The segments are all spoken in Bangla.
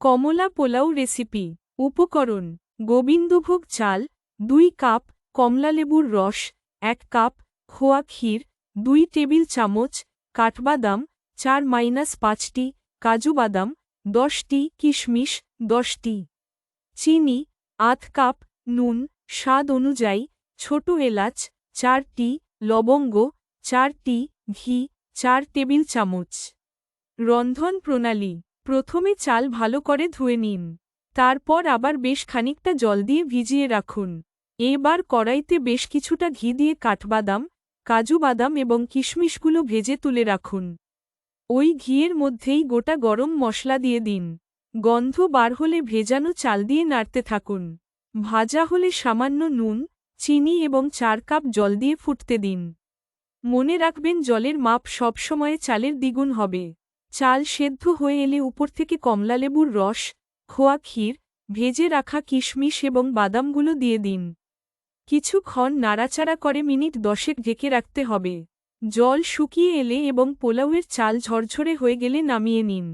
কমলা পোলাও রেসিপি, উপকরণ, গোবিন্দভোগ চাল, দুই কাপ কমলালেবুর রস, এক কাপ খোয়া ক্ষীর, দুই টেবিল চামচ কাঠবাদাম, চার মাইনাস পাঁচটি কাজু বাদাম, দশটি কিশমিশ, দশটি চিনি, আধ কাপ নুন, স্বাদ অনুযায়ী ছোট এলাচ, চারটি লবঙ্গ, চারটি ঘি, চার টেবিল চামচ। রন্ধন প্রণালী প্রথমে চাল ভালো করে ধুয়ে নিন। তারপর আবার বেশ খানিকটা জল দিয়ে ভিজিয়ে রাখুন। এবার কড়াইতে বেশ কিছুটা ঘি দিয়ে কাঠবাদাম, কাজু বাদাম এবং কিশমিশগুলো ভেজে তুলে রাখুন। ওই ঘিয়ের মধ্যেই গোটা গরম মশলা দিয়ে দিন। গন্ধ বার হলে ভেজানো চাল দিয়ে নাড়তে থাকুন। ভাজা হলে সামান্য নুন, চিনি এবং চার কাপ জল দিয়ে ফুটতে দিন। মনে রাখবেন জলের মাপ সবসময়ে চালের দ্বিগুণ হবে। চাল সেদ্ধ হয়ে এলে উপর থেকে কমলালেবুর রস, খোয়া ক্ষীর, ভেজে রাখা কিশমিশ এবং বাদামগুলো দিয়ে দিন। কিছুক্ষণ নাড়াচাড়া করে মিনিট দশেক ঢেকে রাখতে হবে। জল শুকিয়ে এলে এবং পোলাওয়ের চাল ঝরঝরে হয়ে গেলে নামিয়ে নিন।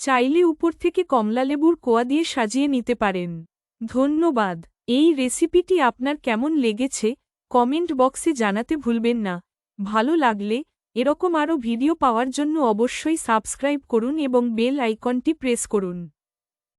চাইলে উপর থেকে কমলালেবুর কোয়া দিয়ে সাজিয়ে নিতে পারেন। ধন্যবাদ। এই রেসিপিটি আপনার কেমন লেগেছে, কমেন্ট বক্সে জানাতে ভুলবেন না। ভালো লাগলে এরকম আরও ভিডিও পাওয়ার জন্য অবশ্যই সাবস্ক্রাইব করুন এবং বেল আইকনটি প্রেস করুন।